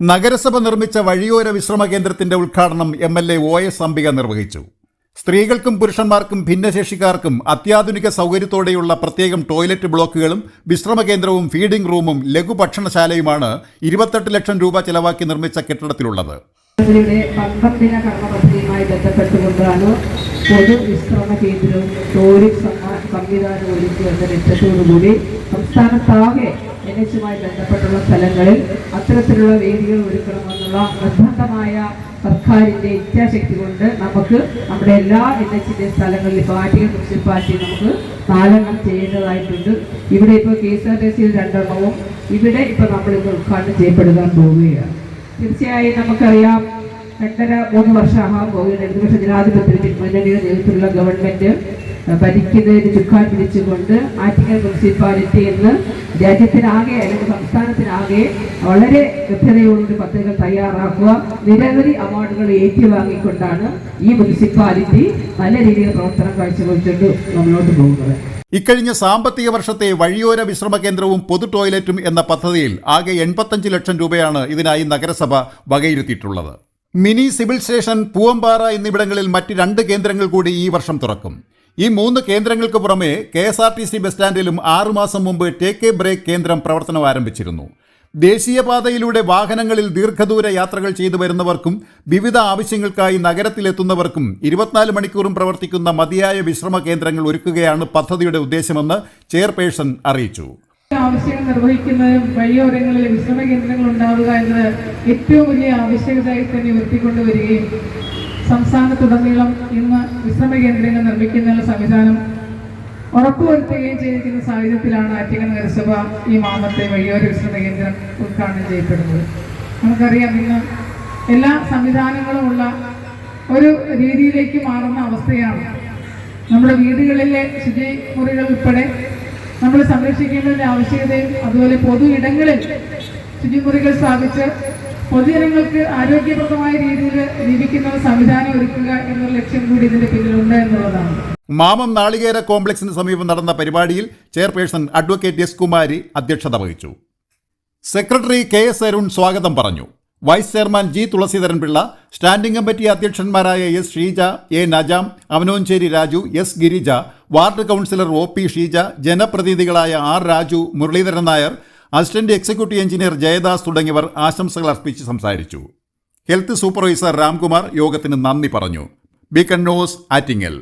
നഗരസഭ നിർമ്മിച്ച വഴിയോര വിശ്രമ കേന്ദ്രത്തിന്റെ ഉദ്ഘാടനം M L A O S Ambika നിർവഹിച്ചു. സ്ത്രീകൾക്കും പുരുഷന്മാർക്കും ഭിന്നശേഷിക്കാർക്കും അത്യാധുനിക സൗകര്യത്തോടെയുള്ള പ്രത്യേകം ടോയ്ലറ്റ് ബ്ലോക്കുകളും വിശ്രമ കേന്ദ്രവും ഫീഡിംഗ് റൂമും ലഘുഭക്ഷണശാലയുമാണ് ഇരുപത്തെട്ട് ലക്ഷം രൂപ ചെലവാക്കി നിർമ്മിച്ച കെട്ടിടത്തിലുള്ളത്. പൊതു സംവിധാനവും ഒരുക്കുക എന്ന ലക്ഷ്യത്തോടുകൂടി സംസ്ഥാനത്താകെ എൻ എച്ചുമായി ബന്ധപ്പെട്ടുള്ള സ്ഥലങ്ങളിൽ അത്തരത്തിലുള്ള വേദികൾ ഒരുക്കണമെന്നുള്ള നിർബന്ധമായ സർക്കാരിന്റെ ഇച്ഛാശക്തി കൊണ്ട് നമുക്ക് നമ്മുടെ എല്ലാ എൻ എച്ചിന്റെ സ്ഥലങ്ങളിൽ ഇപ്പോൾ മുനിസിപ്പാലിറ്റി നമുക്ക് നാലെണ്ണം ചെയ്യേണ്ടതായിട്ടുണ്ട്. ഇവിടെ ഇപ്പോൾ കെ എസ് ആർ ടി സിയിൽ രണ്ടെണ്ണവും ഇവിടെ ഇപ്പോൾ നമ്മൾ ഇന്ന് ഉദ്ഘാടനം ചെയ്യപ്പെടുത്താൻ പോവുകയാണ്. തീർച്ചയായും നമുക്കറിയാം രണ്ടര മൂന്ന് വർഷമാകാൻ പോവുകയാണ് ഇടതുപക്ഷ ജനാധിപത്യത്തിൽ മുന്നണിയുടെ നേതൃത്വത്തിലുള്ള ഗവൺമെന്റ് ഭരിക്കുന്നതിന് ചുക്കാൻ പിടിച്ചുകൊണ്ട് ആറ്റിങ്ങൽ മുനിസിപ്പാലിറ്റി എന്ന് രാജ്യത്തിനാകെ അല്ലെങ്കിൽ സംസ്ഥാനത്തിനാകെ വളരെ കൃത്യതയോടുകൂടി പദ്ധതികൾ തയ്യാറാക്കുക. നിരവധി അവാർഡുകൾ ഏറ്റുവാങ്ങിക്കൊണ്ടാണ് ഈ മുനിസിപ്പാലിറ്റി നല്ല രീതിയിൽ പ്രവർത്തനം കാഴ്ചവെച്ചുകൊണ്ട് മുന്നോട്ട് പോകുന്നത്. ഇക്കഴിഞ്ഞ സാമ്പത്തിക വർഷത്തെ വഴിയോര വിശ്രമ കേന്ദ്രവും പൊതു ടോയ്ലറ്റും എന്ന പദ്ധതിയിൽ ആകെ എൺപത്തഞ്ച് ലക്ഷം രൂപയാണ് ഇതിനായി നഗരസഭ വകയിരുത്തിയിട്ടുള്ളത്. മിനി സിവിൽ സ്റ്റേഷൻ പൂവമ്പാറ എന്നിവിടങ്ങളിൽ മറ്റ് രണ്ട് കേന്ദ്രങ്ങൾ കൂടി ഈ വർഷം തുറക്കും. ഈ മൂന്ന് കേന്ദ്രങ്ങൾക്ക് പുറമെ K S R T C bus സ്റ്റാൻഡിലും ആറുമാസം മുമ്പ് ടേക്ക് എ ബ്രേക്ക് കേന്ദ്രം പ്രവർത്തനം ആരംഭിച്ചിരുന്നു. ദേശീയപാതയിലൂടെ വാഹനങ്ങളിൽ ദീർഘദൂര യാത്രകൾ ചെയ്തു വരുന്നവർക്കും വിവിധ ആവശ്യങ്ങൾക്കായി നഗരത്തിലെത്തുന്നവർക്കും ഇരുപത്തിനാല് മണിക്കൂറും പ്രവർത്തിക്കുന്ന മതിയായ വിശ്രമ കേന്ദ്രങ്ങൾ ഒരുക്കുകയാണ് പദ്ധതിയുടെ ഉദ്ദേശമെന്ന് ചെയർപേഴ്സൺ അറിയിച്ചു. ആവശ്യങ്ങൾ നിർവഹിക്കുന്നതിനും വഴിയോരങ്ങളിൽ വിശ്രമ കേന്ദ്രങ്ങൾ ഉണ്ടാവുക എന്നത് ഏറ്റവും വലിയ ആവശ്യകതയായി തന്നെ ഉയർത്തിക്കൊണ്ടുവരികയും സംസ്ഥാനത്തുടനീളം ഇന്ന് വിശ്രമ കേന്ദ്രങ്ങൾ നിർമ്മിക്കുന്നതിനുള്ള സംവിധാനം ഉറപ്പുവരുത്തുകയും ചെയ്തിരിക്കുന്ന സാഹചര്യത്തിലാണ് ആറ്റിങ്ങൽ നഗരസഭ ഈ മാമത്തെ വഴിയോര വിശ്രമ കേന്ദ്രം ഉദ്ഘാടനം ചെയ്യപ്പെടുന്നത്. നമുക്കറിയാം ഇന്ന് എല്ലാ സംവിധാനങ്ങളുമുള്ള ഒരു രീതിയിലേക്ക് മാറുന്ന അവസ്ഥയാണ്. നമ്മുടെ വീടുകളിലെ ശുചിമുറികൾ ഉൾപ്പെടെ നമ്മൾ സംരക്ഷിക്കേണ്ടതിന്റെ ആവശ്യകതയും അതുപോലെ പൊതു ഇടങ്ങളിൽ ശുചിമുറികൾ സ്ഥാപിച്ച് പൊതുജനങ്ങൾക്ക് ആരോഗ്യപ്രദമായ രീതിയിൽ ജീവിക്കുന്ന സംവിധാനം ഒരുക്കുക എന്നുള്ള ലക്ഷ്യം കൂടി ഇതിന്റെ പിന്നിലുണ്ട് എന്നുള്ളതാണ്. മാമം നാളികേര കോംപ്ലക്സിന് സമീപം നടന്ന പരിപാടിയിൽ ചെയർപേഴ്സൺ അഡ്വക്കേറ്റ് എസ് കുമാരി അധ്യക്ഷത വഹിച്ചു. സെക്രട്ടറി കെ എസ് അരുൺ സ്വാഗതം പറഞ്ഞു. Vice chairman G Thulaseedharan Pillai standing committee അധ്യക്ഷന്മാരായ S Sheeja A Najam Avanoncheri Raju S Girija ward councillor O P Sheeja ജനപ്രതിനിധികളായ R Raju Muraleedharan Nair assistant executive engineer Jayadas തുടങ്ങിയവർ ആശംസകൾ അർപ്പിച്ച് സംസാരിച്ചു. Health supervisor Ramkumar യോഗത്തിന് നന്ദി പറഞ്ഞു. B കണ്ണോസ് Attingal